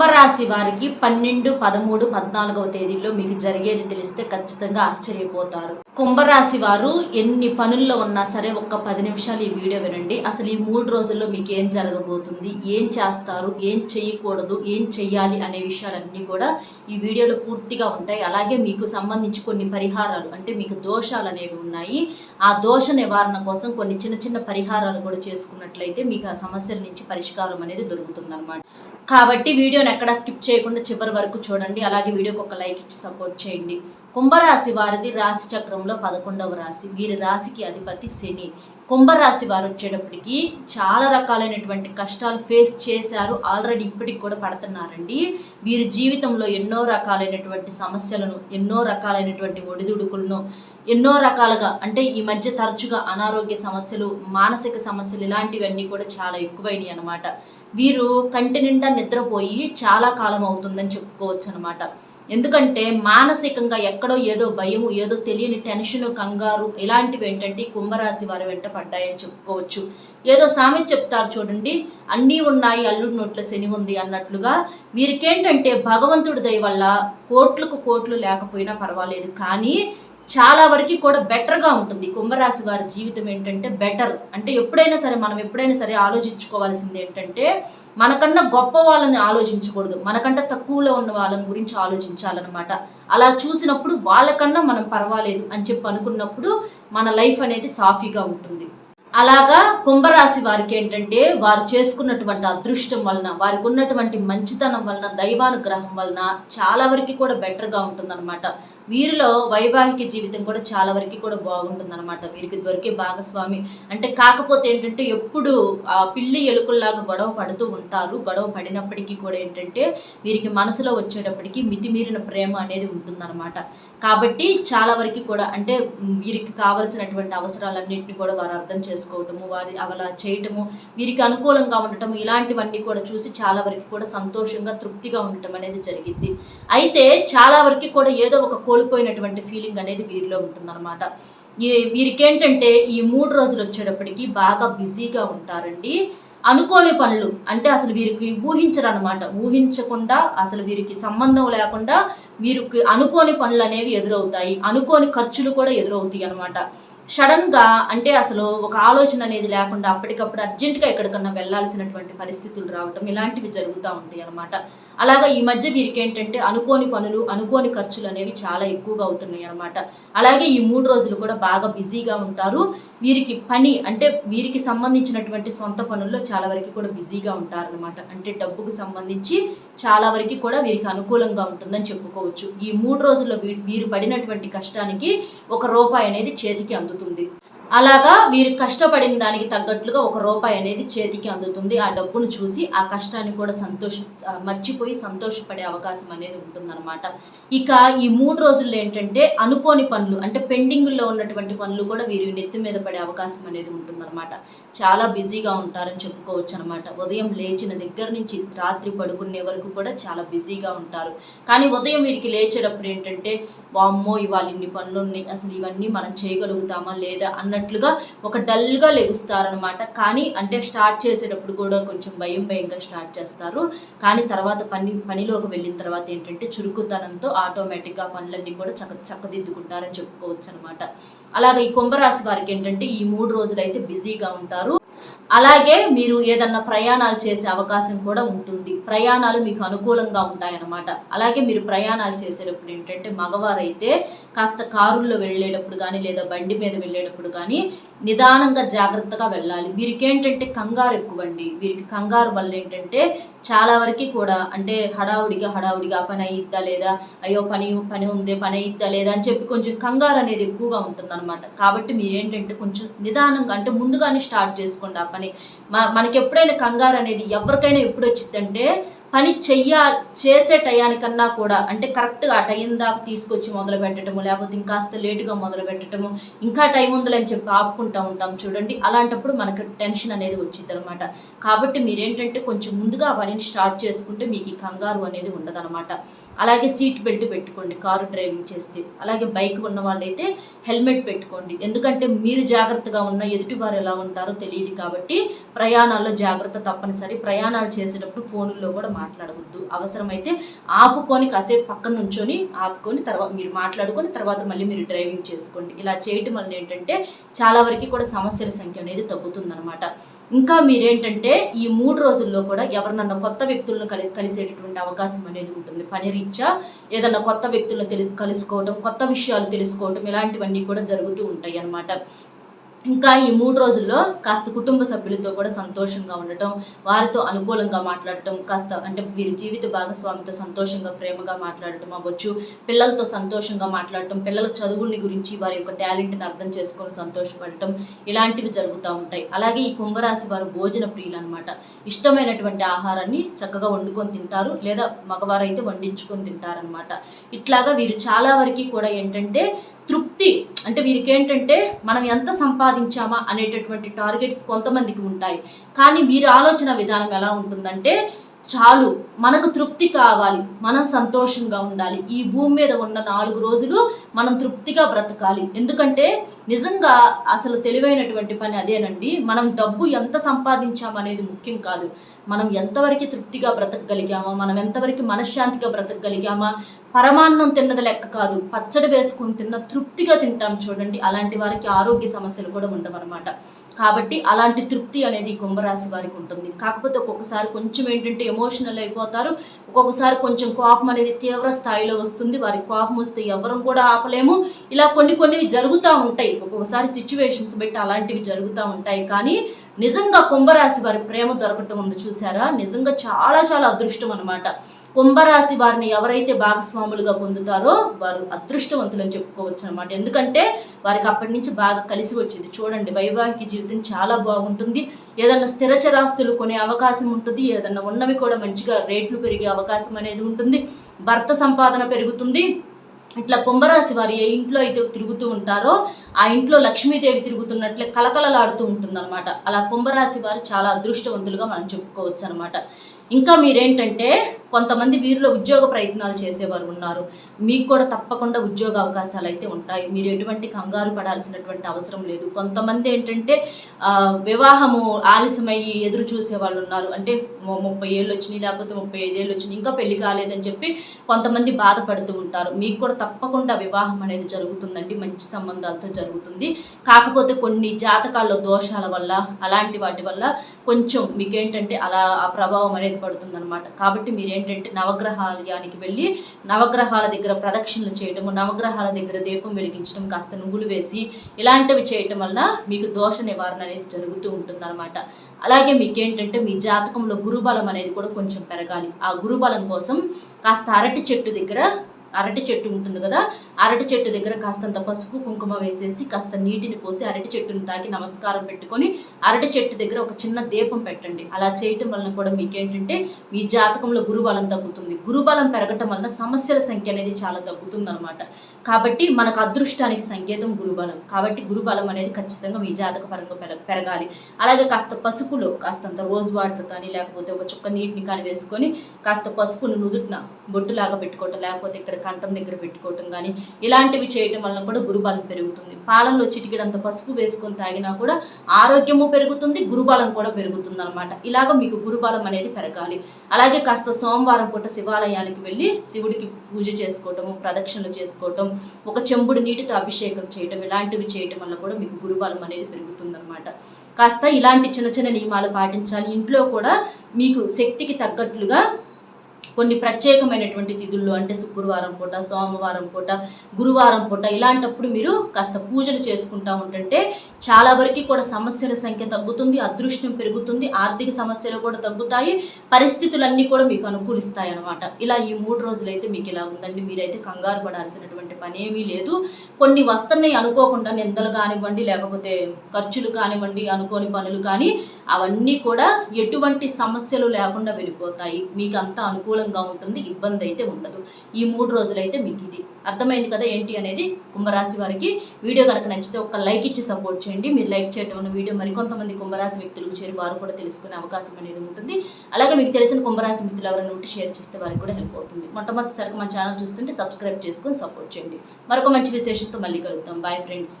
కుంభరాశి వారికి పన్నెండు పదమూడు పద్నాలుగవ తేదీల్లో మీకు జరిగేది తెలిస్తే ఖచ్చితంగా ఆశ్చర్యపోతారు. కుంభరాశి వారు ఎన్ని పనుల్లో ఉన్నా సరే ఒక్క పది నిమిషాలు ఈ వీడియో వినండి. అసలు ఈ మూడు రోజుల్లో మీకు ఏం జరగబోతుంది? ఏం చేస్తారు? ఏం చేయకూడదు? ఏం చెయ్యాలి అనే విషయాలన్నీ కూడా ఈ వీడియోలో పూర్తిగా ఉంటాయి. అలాగే మీకు సంబంధించి కొన్ని పరిహారాలు అంటే మీకు దోషాలు అనేవి ఉన్నాయి. ఆ దోష నివారణ కోసం కొన్ని చిన్న చిన్న పరిహారాలు కూడా చేసుకున్నట్లయితే మీకు ఆ సమస్యల నుంచి పరిష్కారం అనేది దొరుకుతుంది కాబట్టి వీడియోని ఎక్కడా స్కిప్ చేయకుండా చివరి వరకు చూడండి. అలాగే వీడియోకి ఒక లైక్ ఇచ్చి సపోర్ట్ చేయండి. కుంభరాశి వారిది రాశి చక్రంలో పదకొండవ రాశి. వీరి రాశికి అధిపతి శని. కుంభరాశి వారు వచ్చేటప్పటికి చాలా రకాలైనటువంటి కష్టాలు ఫేస్ చేశారు. ఆల్రెడీ ఇప్పటికి కూడా పడుతున్నారండి. వీరి జీవితంలో ఎన్నో రకాలైనటువంటి సమస్యలను ఎన్నో రకాలైనటువంటి ఒడిదుడుకులను ఎన్నో రకాలుగా అంటే ఈ మధ్య తరచుగా అనారోగ్య సమస్యలు మానసిక సమస్యలు ఇలాంటివన్నీ కూడా చాలా ఎక్కువైనాయి అనమాట వీరు కంటి నిండా నిద్రపోయి చాలా కాలం అవుతుందని చెప్పుకోవచ్చు అనమాట ఎందుకంటే మానసికంగా ఎక్కడో ఏదో భయము ఏదో తెలియని టెన్షన్ కంగారు ఇలాంటివి ఏంటంటే కుంభరాశి వారి వెంట పడ్డాయని చెప్పుకోవచ్చు. ఏదో సామెత చెప్తారు చూడండి అన్నీ ఉన్నాయి అల్లుడి నోట్ల శని ఉంది అన్నట్లుగా. వీరికేంటంటే భగవంతుడి దయ వల్ల కోట్లకు కోట్లు లేకపోయినా పర్వాలేదు. కానీ చాలా వరకు కూడా బెటర్గా ఉంటుంది. కుంభరాశి వారి జీవితం ఏంటంటే బెటర్ అంటే ఎప్పుడైనా సరే మనం ఎప్పుడైనా సరే ఆలోచించుకోవాల్సింది ఏంటంటే మనకన్నా గొప్ప వాళ్ళని ఆలోచించకూడదు. మనకంటే తక్కువలో ఉన్న వాళ్ళని గురించి ఆలోచించాలన్నమాట. అలా చూసినప్పుడు వాళ్ళకన్నా మనం పర్వాలేదు అని చెప్పి అనుకున్నప్పుడు మన లైఫ్ అనేది సాఫీగా ఉంటుంది. అలాగా కుంభరాశి వారికి ఏంటంటే వారు చేసుకున్నటువంటి అదృష్టం వలన వారికి ఉన్నటువంటి మంచితనం వలన దైవానుగ్రహం వలన చాలా వరకు కూడా బెటర్గా ఉంటుందన్నమాట. వీరిలో వైవాహిక జీవితం కూడా చాలా వరకు కూడా బాగుంటుంది అనమాట వీరికి దొరికే భాగస్వామి అంటే కాకపోతే ఏంటంటే ఎప్పుడు ఆ పిల్లి ఎలుకల్లాగా గొడవ పడుతూ ఉంటారు. గొడవ పడినప్పటికీ కూడా ఏంటంటే వీరికి మనసులో వచ్చేటప్పటికి మితిమీరిన ప్రేమ అనేది ఉంటుందన్నమాట. కాబట్టి చాలా వరకు కూడా అంటే వీరికి కావలసినటువంటి అవసరాలన్నింటినీ కూడా వారు అర్థం చేసుకోవటము వారి అలా చేయటము వీరికి అనుకూలంగా ఉండటము ఇలాంటివన్నీ కూడా చూసి చాలా వరకు కూడా సంతోషంగా తృప్తిగా ఉండటం అనేది జరిగింది అయితే చాలా వరకు కూడా ఏదో ఒక కోల్పోయినటువంటి ఫీలింగ్ అనేది వీరిలో ఉంటుందన్నమాట. ఈ వీరికేంటంటే ఈ మూడు రోజులు వచ్చేటప్పటికి బాగా బిజీగా ఉంటారండి. అనుకోని పనులు అంటే అసలు వీరికి ఊహించరు అనమాట ఊహించకుండా అసలు వీరికి సంబంధం లేకుండా వీరికి అనుకోని పనులు అనేవి ఎదురవుతాయి. అనుకోని ఖర్చులు కూడా ఎదురవుతాయి అనమాట సడన్గా అంటే అసలు ఒక ఆలోచన అనేది లేకుండా అప్పటికప్పుడు అర్జెంటుగా ఎక్కడికన్నా వెళ్ళాల్సినటువంటి పరిస్థితులు రావటం ఇలాంటివి జరుగుతూ ఉంటాయి అనమాట అలాగా ఈ మధ్య వీరికి ఏంటంటే అనుకోని పనులు అనుకోని ఖర్చులు అనేవి చాలా ఎక్కువగా అవుతున్నాయి అనమాట అలాగే ఈ మూడు రోజులు కూడా బాగా బిజీగా ఉంటారు. వీరికి పని అంటే వీరికి సంబంధించినటువంటి సొంత పనుల్లో చాలా వరకు కూడా బిజీగా ఉంటారనమాట అంటే డబ్బుకు సంబంధించి చాలా వరకు కూడా వీరికి అనుకూలంగా ఉంటుందని చెప్పుకోవచ్చు. ఈ మూడు రోజుల్లో వీ- వీరు పడినటువంటి కష్టానికి ఒక రూపాయి అనేది చేతికి అందుతుంది. అలాగా వీరు కష్టపడిన దానికి తగ్గట్లుగా ఒక రూపాయి అనేది చేతికి అందుతుంది. ఆ డబ్బును చూసి ఆ కష్టాన్ని కూడా సంతోష మర్చిపోయి సంతోషపడే అవకాశం అనేది ఉంటుందన్నమాట. ఇక ఈ మూడు రోజుల్లో ఏంటంటే అనుకోని పనులు అంటే పెండింగ్లో ఉన్నటువంటి పనులు కూడా వీరి నెత్తి మీద పడే అవకాశం అనేది ఉంటుందన్నమాట. చాలా బిజీగా ఉంటారని చెప్పుకోవచ్చు అనమాట ఉదయం లేచిన దగ్గర నుంచి రాత్రి పడుకునే వరకు కూడా చాలా బిజీగా ఉంటారు. కానీ ఉదయం వీరికి లేచేటప్పుడు ఏంటంటే వామ్మో ఇవాళ ఇన్ని పనులు ఉన్నాయి అసలు ఇవన్నీ మనం చేయగలుగుతామా లేదా అన్నట్లుగా ఒక డల్గా లెగుస్తారనమాట కానీ అంటే స్టార్ట్ చేసేటప్పుడు కూడా కొంచెం భయం భయంగా స్టార్ట్ చేస్తారు. కానీ తర్వాత పని పనిలోకి వెళ్ళిన తర్వాత ఏంటంటే చురుకుతనంతో ఆటోమేటిక్గా పనులన్నీ కూడా చక్క చక్కదిద్దుకుంటారని చెప్పుకోవచ్చు అనమాట అలాగే ఈ కుంభరాశి వారికి ఏంటంటే ఈ మూడు రోజులు అయితే బిజీగా ఉంటారు. అలాగే మీరు ఏదన్నా ప్రయాణాలు చేసే అవకాశం కూడా ఉంటుంది. ప్రయాణాలు మీకు అనుకూలంగా ఉంటాయన్నమాట. అలాగే మీరు ప్రయాణాలు చేసేటప్పుడు ఏంటంటే మగవారైతే కాస్త కారుల్లో వెళ్ళేటప్పుడు కానీ లేదా బండి మీద వెళ్ళేటప్పుడు కానీ నిదానంగా జాగ్రత్తగా వెళ్ళాలి. వీరికి ఏంటంటే కంగారు ఎక్కువండి. వీరికి కంగారు వల్ల ఏంటంటే చాలా వరకు కూడా అంటే హడావుడిగా హడావుడిగా పని అయ్యిద్దా లేదా? అయ్యో పని పని ఉంది పని అయిద్దా లేదా? అని చెప్పి కొంచెం కంగారు అనేది ఎక్కువగా ఉంటుందన్నమాట. కాబట్టి మీరు ఏంటంటే కొంచెం నిదానంగా అంటే ముందుగానే స్టార్ట్ చేసుకోండి ఆ పని. మా మనకి ఎప్పుడైనా కంగారు అనేది ఎవరికైనా ఎప్పుడు వచ్చిందంటే పని చెయ్య చేసే టయానికన్నా కూడా అంటే కరెక్ట్గా ఆ టైం దాకా తీసుకొచ్చి మొదలు పెట్టడము లేకపోతే ఇంకాస్త లేటుగా మొదలు పెట్టడము ఇంకా టైం ఉందని చెప్పి ఆపుకుంటూ ఉంటాం చూడండి. అలాంటప్పుడు మనకు టెన్షన్ అనేది వచ్చింది అనమాట కాబట్టి మీరేంటంటే కొంచెం ముందుగా ఆ పనిని స్టార్ట్ చేసుకుంటే మీకు ఈ కంగారు అనేది ఉండదనమాట అలాగే సీట్ బెల్ట్ పెట్టుకోండి కారు డ్రైవింగ్ చేస్తే. అలాగే బైక్ ఉన్న వాళ్ళైతే హెల్మెట్ పెట్టుకోండి. ఎందుకంటే మీరు జాగ్రత్తగా ఉన్న ఎదుటి వారు ఎలా ఉంటారో తెలియదు కాబట్టి ప్రయాణాల్లో జాగ్రత్త తప్పనిసరి. ప్రయాణాలు చేసేటప్పుడు ఫోన్లో కూడా మాట్లాడవద్దు. అవసరమైతే ఆపుకొని కాసేపు పక్కన నుంచొని ఆపుకొని తర్వాత మీరు మాట్లాడుకొని తర్వాత మళ్ళీ మీరు డ్రైవింగ్ చేసుకోండి. ఇలా చేయటం వల్ల ఏంటంటే చాలా వరకు కూడా సమస్యల సంఖ్య అనేది తగ్గుతుందనమాట ఇంకా మీరేంటంటే ఈ మూడు రోజుల్లో కూడా ఎవరినన్నా కొత్త వ్యక్తులను కలి కలిసేటటువంటి అవకాశం అనేది ఉంటుంది. పని రీత్యా ఏదన్నా కొత్త వ్యక్తులను తెలి కలుసుకోవడం కొత్త విషయాలు తెలుసుకోవడం ఇలాంటివన్నీ కూడా జరుగుతూ ఉంటాయి అన్నమాట ఇంకా ఈ మూడు రోజుల్లో కాస్త కుటుంబ సభ్యులతో కూడా సంతోషంగా ఉండటం వారితో అనుకూలంగా మాట్లాడటం కాస్త అంటే వీరి జీవిత భాగస్వామితో సంతోషంగా ప్రేమగా మాట్లాడటం అవ్వచ్చు పిల్లలతో సంతోషంగా మాట్లాడటం పిల్లల చదువుల్ని గురించి వారి యొక్క టాలెంట్ని అర్థం చేసుకొని సంతోషపడటం ఇలాంటివి జరుగుతూ ఉంటాయి. అలాగే ఈ కుంభరాశి వారు భోజన ప్రియులు అనమాట ఇష్టమైనటువంటి ఆహారాన్ని చక్కగా వండుకొని తింటారు లేదా మగవారైతే వండించుకొని తింటారనమాట ఇట్లాగా వీరు చాలా వరకు కూడా ఏంటంటే తృప్తి అంటే వీరికి ఏంటంటే మనం ఎంత సంపాదించామా అనేటటువంటి టార్గెట్స్ కొంతమందికి ఉంటాయి. కానీ వీరి ఆలోచన విధానం ఎలా ఉంటుందంటే చాలు మనకు తృప్తి కావాలి మనం సంతోషంగా ఉండాలి. ఈ భూమి మీద ఉన్న నాలుగు రోజులు మనం తృప్తిగా బ్రతకాలి. ఎందుకంటే నిజంగా అసలు తెలివైనటువంటి పని అదేనండి మనం డబ్బు ఎంత సంపాదించామనేది ముఖ్యం కాదు. మనం ఎంతవరకు తృప్తిగా బ్రతకగలిగామా మనం ఎంతవరకు మనశ్శాంతిగా బ్రతకగలిగామా పరమాన్నం తిన్నది లెక్క కాదు. పచ్చడి వేసుకొని తిన్న తృప్తిగా తింటాం చూడండి. అలాంటి వారికి ఆరోగ్య సమస్యలు కూడా ఉండవన్నమాట. కాబట్టి అలాంటి తృప్తి అనేది కుంభరాశి వారికి ఉంటుంది. కాకపోతే ఒక్కొక్కసారి కొంచెం ఏంటంటే ఎమోషనల్ అయిపోతారు. ఒక్కొక్కసారి కొంచెం కోపం అనేది తీవ్ర స్థాయిలో వస్తుంది. వారికి కోపం వస్తే ఎవరం కూడా ఆపలేము. ఇలా కొన్ని కొన్ని జరుగుతూ ఉంటాయి. ఒక్కొక్కసారి సిచ్యువేషన్స్ బట్టి అలాంటివి జరుగుతూ ఉంటాయి. కానీ నిజంగా కుంభరాశి వారి ప్రేమ దొరకటం ఉంది చూసారా? నిజంగా చాలా చాలా అదృష్టం అనమాట కుంభరాశి వారిని ఎవరైతే భాగస్వాములుగా పొందుతారో వారు అదృష్టవంతులు అని చెప్పుకోవచ్చు అనమాట ఎందుకంటే వారికి అప్పటి నుంచి బాగా కలిసి వచ్చింది. చూడండి వైవాహిక జీవితం చాలా బాగుంటుంది. ఏదన్నా స్థిర చరాస్తులు కొనే అవకాశం ఉంటుంది. ఏదన్నా ఉన్నవి కూడా మంచిగా రేట్లు పెరిగే అవకాశం అనేది ఉంటుంది. భర్త సంపాదన పెరుగుతుంది. ఇట్లా కుంభరాశి వారు ఏ ఇంట్లో అయితే తిరుగుతూ ఉంటారో ఆ ఇంట్లో లక్ష్మీదేవి తిరుగుతున్నట్లే కలకలలాడుతూ ఉంటుందన్నమాట. అలా కుంభరాశి వారు చాలా అదృష్టవంతులుగా మనం చెప్పుకోవచ్చు అనమాట ఇంకా మీరేంటంటే కొంతమంది వీరిలో ఉద్యోగ ప్రయత్నాలు చేసేవారు ఉన్నారు. మీకు కూడా తప్పకుండా ఉద్యోగ అవకాశాలు అయితే ఉంటాయి. మీరు ఎటువంటి కంగారు పడాల్సినటువంటి అవసరం లేదు. కొంతమంది ఏంటంటే వివాహము ఆలస్యమయ్యి ఎదురు చూసే వాళ్ళు ఉన్నారు. అంటే ముప్పై ఏళ్ళు వచ్చినాయి లేకపోతే ముప్పై ఐదేళ్ళు వచ్చినాయి ఇంకా పెళ్ళి కాలేదని చెప్పి కొంతమంది బాధపడుతూ ఉంటారు. మీకు కూడా తప్పకుండా వివాహం అనేది జరుగుతుందండి. మంచి సంబంధాలతో జరుగుతుంది. కాకపోతే కొన్ని జాతకాల్లో దోషాల వల్ల అలాంటి వాటి వల్ల కొంచెం మీకేంటంటే అలా ఆ ప్రభావం అనేది అనమాట కాబట్టి మీరేంటంటే నవగ్రహాలయానికి వెళ్ళి నవగ్రహాల దగ్గర ప్రదక్షిణలు చేయటము నవగ్రహాల దగ్గర దీపం వెలిగించడం కాస్త నువ్వులు వేసి ఇలాంటివి చేయటం వల్ల మీకు దోష నివారణ అనేది జరుగుతూ ఉంటుంది అనమాట అలాగే మీకేంటంటే మీ జాతకంలో గురుబలం అనేది కూడా కొంచెం పెరగాలి. ఆ గురుబలం కోసం కాస్త అరటి చెట్టు దగ్గర అరటి చెట్టు ఉంటుంది కదా అరటి చెట్టు దగ్గర కాస్తంత పసుపు కుంకుమ వేసేసి కాస్త నీటిని పోసి అరటి చెట్టుని తాకి నమస్కారం పెట్టుకొని అరటి చెట్టు దగ్గర ఒక చిన్న దీపం పెట్టండి. అలా చేయటం వలన కూడా మీకేంటంటే మీ జాతకంలో గురుబలం తగ్గుతుంది. గురుబలం పెరగటం వలన సమస్యల సంఖ్య అనేది చాలా తగ్గుతుంది అనమాట కాబట్టి మనకు అదృష్టానికి సంకేతం గురుబలం. కాబట్టి గురుబలం అనేది ఖచ్చితంగా మీ జాతక పరంగా పెరగాలి. అలాగే కాస్త పసుపులో కాస్తంత రోజ్ వాటర్ కానీ లేకపోతే ఒక చుక్క నీటిని కానీ వేసుకొని కాస్త పసుపును నుదుటిన బొట్టులాగా పెట్టుకోవటం లేకపోతే ఇక్కడ కంఠం దగ్గర పెట్టుకోవటం కానీ ఇలాంటివి చేయటం వలన కూడా గురుబలం పెరుగుతుంది. పాలనలో చిటికిడంత పసుపు వేసుకొని తాగినా కూడా ఆరోగ్యము పెరుగుతుంది గురుబలం కూడా పెరుగుతుంది అనమాట ఇలాగ మీకు గురుబలం అనేది పెరగాలి. అలాగే కాస్త సోమవారం పూట శివాలయానికి వెళ్ళి శివుడికి పూజ చేసుకోవటము ప్రదక్షిణలు చేసుకోవటం ఒక చెంబుడు నీటితో అభిషేకం చేయటం ఇలాంటివి చేయటం వల్ల కూడా మీకు గురుబలం అనేది పెరుగుతుందన్నమాట. కాస్త ఇలాంటి చిన్న చిన్న నియమాలు పాటించాలి. ఇంట్లో కూడా మీకు శక్తికి తగ్గట్లుగా కొన్ని ప్రత్యేకమైనటువంటి తిథుల్లో అంటే శుక్రవారం పూట సోమవారం పూట గురువారం పూట ఇలాంటప్పుడు మీరు కాస్త పూజలు చేసుకుంటా ఉంటుంటే చాలా వరకు కూడా సమస్యల సంఖ్య తగ్గుతుంది అదృష్టం పెరుగుతుంది ఆర్థిక సమస్యలు కూడా తగ్గుతాయి పరిస్థితులన్నీ కూడా మీకు అనుకూలిస్తాయి అనమాట ఇలా ఈ మూడు రోజులైతే మీకు ఇలా ఉందండి. మీరైతే కంగారు పడాల్సినటువంటి పని ఏమీ లేదు. కొన్ని వస్తున్నాయి అనుకోకుండా నిందలు కానివ్వండి లేకపోతే ఖర్చులు కానివ్వండి అనుకోని పనులు కానీ అవన్నీ కూడా ఎటువంటి సమస్యలు లేకుండా వెళ్ళిపోతాయి. మీకు అంతా అనుకూలంగా ఉంటుంది ఇబ్బంది అయితే ఉండదు. ఈ మూడు రోజులైతే మీకు ఇది. అర్థమైంది కదా ఏంటి అనేది? కుంభరాశి వారికి వీడియో కనుక నచ్చితే ఒక లైక్ ఇచ్చి సపోర్ట్ చేయండి. మీరు లైక్ చేయడం వల్ల వీడియో మరికొంతమంది కుంభరాశి వ్యక్తులకు చేరి వారు కూడా తెలుసుకునే అవకాశం అనేది ఉంటుంది. అలాగే మీకు తెలిసిన కుంభరాశి మిత్రులు ఎవరైనా ఉంటే షేర్ చేస్తే వారికి కూడా హెల్ప్ అవుతుంది. మొట్టమొదటిసారి మన ఛానల్ చూస్తుంటే సబ్స్క్రైబ్ చేసుకొని సపోర్ట్ చేయండి. మరొక మంచి విశేషంతో మళ్ళీ కలుగుతాం బాయ్ ఫ్రెండ్స్